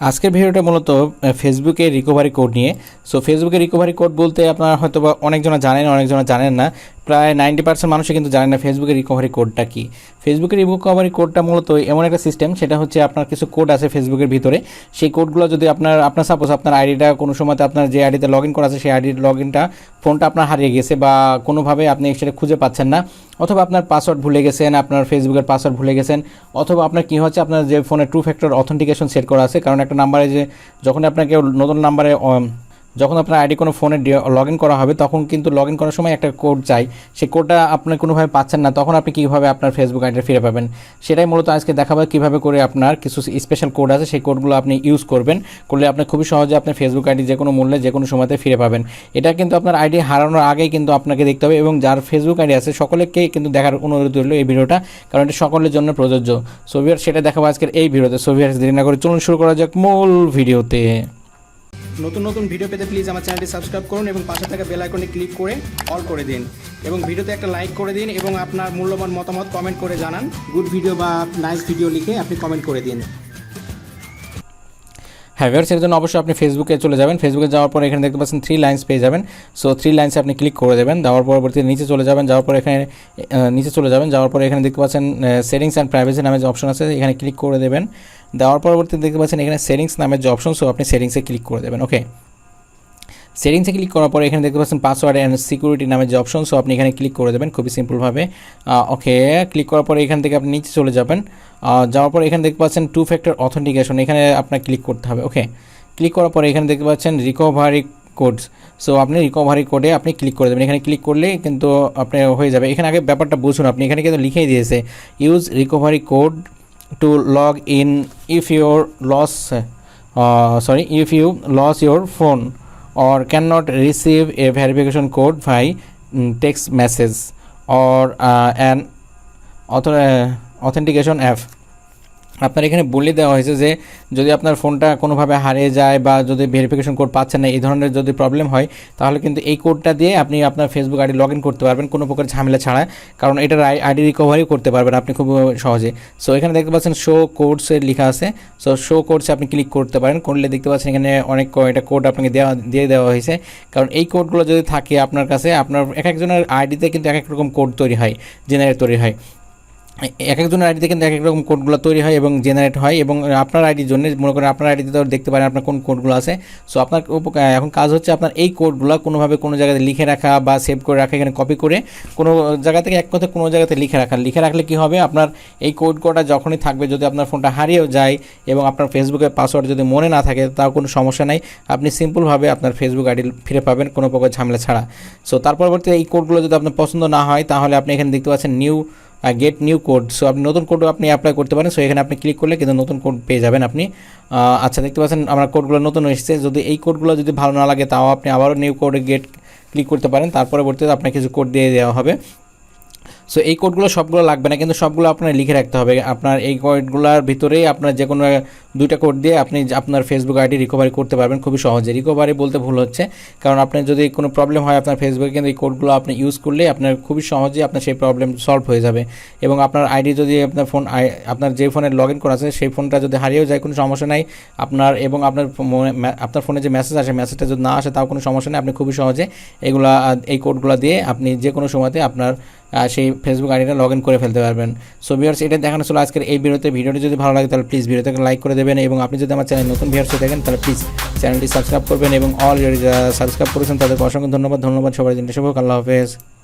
আজকের ভিডিওটা মূলত ফেসবুকে রিকভারি কোড নিয়ে। সো ফেসবুকে রিকভারি কোড বলতে আপনারা হয়তো বা অনেকজনা জানেন অনেকজনা জানেন না। প্রায় নাইনটি পার্সেন্ট মানুষই কিন্তু জানে না ফেসবুকের রিকভারি কোডটা কি। ফেসবুকের রিকভারি কোডটা মূলত এমন একটা সিস্টেম সেটা হচ্ছে আপনার কিছু কোড আছে ফেসবুকের ভিতরে। সেই কোডগুলো যদি আপনার আপনার সাপোজ আপনার আইডিটা কোনো সময়তে আপনার যে আইডিতে লগ ইন করা আছে, সেই আইডির লগ ইনটা ফোনটা আপনার হারিয়ে গেছে বা কোনোভাবে আপনি সেটা খুঁজে পাচ্ছেন না। অথবা আপনার পাসওয়ার্ড ভুলে গেছেন, আপনার ফেসবুকের পাসওয়ার্ড ভুলে গেছেন, অথবা আপনার কী হচ্ছে, আপনার যে ফোনে টু ফ্যাক্টর অথেন্টিকেশন সেট করা আছে, কারণ একটা নাম্বারে যে, যখন আপনাকে নতুন নাম্বারে যখন আপনার আইডি কোনো ফোনে লগ ইন করা হবে, তখন কিন্তু লগ ইন করার সময় একটা কোড চাই। সেই কোডটা আপনি কোনোভাবে পাচ্ছেন না, তখন আপনি কীভাবে আপনার ফেসবুক আইডিটা ফিরে পাবেন? সেটাই মূলত আজকে দেখাবো, কীভাবে করে আপনার কিছু স্পেশাল কোড আছে, সেই কোডগুলো আপনি ইউজ করবেন। করলে আপনি খুবই সহজে আপনার ফেসবুক আইডি যে কোনো মূল্যে, যে কোনো সময়তে ফিরে পাবেন। এটা কিন্তু আপনার আইডি হারানোর আগেই কিন্তু আপনাকে দেখতে হবে এবং যার ফেসবুক আইডি আছে সকলেকেই কিন্তু দেখার অনুরোধ রইল এই ভিডিওটা, কারণ এটা সকলের জন্য প্রযোজ্য। সোভিয়ার সেটা দেখাবো আজকের এই ভিডিওতে। সোভিয়ার দেরি না করে চলুন শুরু করা যাক মূল ভিডিওতে। নতুন নতুন ভিডিও পেতে প্লিজ আমার চ্যানেলটি সাবস্ক্রাইব করুন এবং পাশে থাকা বেল আইকনে ক্লিক করে অল করে দিন। এবং ভিডিওতে একটা লাইক করে দিন এবং আপনার মূল্যবান মতামত কমেন্ট করে জানান। গুড ভিডিও বা নাইস ভিডিও লিখে আপনি কমেন্ট করে দিন। হ্যাঁ ভিউয়ার্স এর জন্য অবশ্যই আপনি ফেসবুকে চলে যাবেন। ফেসবুকে যাওয়ার পর এখানে দেখতে পাচ্ছেন থ্রি লাইন্স পেয়ে যাবেন। সো থ্রি লাইন্সে আপনি ক্লিক করে দেবেন। দেওয়ার পরবর্তীতে নিচে চলে যাবেন। যাওয়ার পর এখানে নিচে চলে যাবেন। যাওয়ার পর এখানে দেখতে পাচ্ছেন সেটিংস অ্যান্ড প্রাইভেসি নামে যে অপশন আছে, এখানে ক্লিক করে দেবেন। দেওয়ার পরবর্তীতে দেখতে পাচ্ছেন এখানে সেটিংস নামের যে অপশন সো আপনি সেটিংসে ক্লিক করে দেবেন ওকে সেটিংসে ক্লিক করার পরে এখানে দেখতে পাচ্ছেন পাসওয়ার্ড অ্যান্ড সিকিউরিটি নামের যে অপশন সো আপনি এখানে ক্লিক করে দেবেন খুবই সিম্পলভাবে ওকে ক্লিক করার পরে এখান থেকে আপনি নিচে চলে যাবেন। যাওয়ার পরে এখানে দেখতে পাচ্ছেন টু ফ্যাক্টর অথেন্টিকেশন এখানে আপনার ক্লিক করতে হবে ওকে ক্লিক করার পরে এখানে দেখতে পাচ্ছেন রিকভারি কোডস সো আপনি রিকভারি কোডে আপনি ক্লিক করে দেবেন। এখানে ক্লিক করলে কিন্তু আপনি হয়ে যাবে। এখানে আগে ব্যাপারটা বুঝুন, আপনি এখানে কিন্তু লিখেই দিয়েছে use recovery code to in if if your uh, sorry if you lost your phone or cannot receive a verification code by um, text message or uh, an author, uh, authentication app আপনার এখানে বলে দেওয়া হয়েছে যে যদি আপনার ফোনটা কোনোভাবে হারিয়ে যায় বা যদি ভেরিফিকেশন কোড পাচ্ছেন না, এই ধরনের যদি প্রবলেম হয়, তাহলে কিন্তু এই কোডটা দিয়ে আপনি আপনার ফেসবুক আইডি লগ ইন করতে পারবেন কোনো প্রকার ঝামেলা ছাড়া। কারণ এটার আইডি রিকভারি করতে পারবেন আপনি খুব সহজে। সো এখানে দেখতে পাচ্ছেন শো কোডসের লেখা আছে। সো শো কোডসে আপনি ক্লিক করতে পারেন। করলে দেখতে পাচ্ছেন এখানে অনেক কয়টা কোড আপনাকে দেওয়া দিয়ে দেওয়া হয়েছে। কারণ এই কোডগুলো যদি থাকে আপনার কাছে, আপনার এক একজনের আইডিতে কিন্তু এক এক রকম কোড তৈরি হয় জেনারেট তৈরি হয়। এক একজনের আইডিতে কিন্তু এক এক রকম কোডগুলো তৈরি হয় এবং জেনারেট হয় এবং আপনার আইডির জন্য মনে করেন আপনার আইডিতে তো দেখতে পারেন আপনার কোন কোডগুলো আছে। সো আপনার এখন কাজ হচ্ছে আপনার এই কোডগুলো কোনোভাবে কোনো জায়গাতে লিখে রাখা বা সেভ করে রাখা, এখানে কপি করে কোনো জায়গা থেকে এক কথা কোনো জায়গাতে লিখে রাখা। লিখে রাখলে কি হবে? আপনার এই কোড কটা যখনই থাকবে, যদি আপনার ফোনটা হারিয়েও যায় এবং আপনার ফেসবুকের পাসওয়ার্ড যদি মনে না থাকে, তাও কোনো সমস্যা নাই। আপনি সিম্পলভাবে আপনার ফেসবুক আইডি ফিরে পাবেন, কোনো প্রকার ঝামেলা ছাড়া। সো তার পরবর্তীতে এই কোডগুলো যদি আপনার পছন্দ না হয়, তাহলে আপনি এখানে দেখতে পাচ্ছেন new get new code so আপনি নতুন কোডও আপনি অ্যাপ্লাই করতে পারেন। সো এখানে আপনি ক্লিক করলে কিন্তু নতুন কোড পেয়ে যাবেন আপনি। আচ্ছা দেখতে পাচ্ছেন আমার কোডগুলো নতুন এসেছে। যদি এই কোডগুলো যদি ভালো না লাগে, তাও আপনি আবারও নিউ কোডে গেট ক্লিক করতে পারেন। তার পরবর্তীতে আপনার কিছু কোড দিয়ে দেওয়া হবে। সো এই কোডগুলো সবগুলো লাগবে না, কিন্তু সবগুলো আপনার লিখে রাখতে হবে। আপনার এই কোডগুলোর ভিতরেই আপনার যে কোনো দুইটা কোড দিয়ে আপনি আপনার ফেসবুক আইডি রিকভারি করতে পারবেন। খুবই সহজে। রিকভারি বলতে ভুল হচ্ছে। কারণ আপনার যদি কোনো প্রবলেম হয় আপনার ফেসবুকে কিন্তু এই কোডগুলো আপনি ইউজ করলে আপনার খুবই সহজে আপনার সেই প্রবলেম সলভ হয়ে যাবে। এবং আপনার আইডি যদি আপনার ফোন আপনার যে ফোনে লগ ইন করা আছে, সেই ফোনটা যদি হারিয়েও যায়, কোনো সমস্যা নাই। আপনার এবং আপনার আপনার ফোনে যে মেসেজ আসে মেসেজটা যদি না আসে, তাও কোনো সমস্যা নেই। আপনি খুবই সহজে এগুলা, এই কোডগুলো দিয়ে আপনি যে কোনো সময়তে আপনার সেই ফেসবুক আইডিটা লগ ইন করে ফেলতে পারবেন। সো ভিউয়ার্স এটা দেখানো ছিল আজকের এই ভিডিওতে। ভিডিওটি যদি ভালো লাগে, তাহলে প্লিজ ভিডিওটাকে লাইক করে দেবেন। এবং আপনি যদি আমার চ্যানেল নতুন ভিউয়ার্স থাকেন, তাহলে প্লিজ চ্যানেলটি সাবস্ক্রাইব করবেন এবং অলরেডি যারা সাবস্ক্রাইব করেছেন, তাদেরকে অসংখ্য ধন্যবাদ। ধন্যবাদ সবার দিনটা শুভ। আল্লাহ হাফেজ।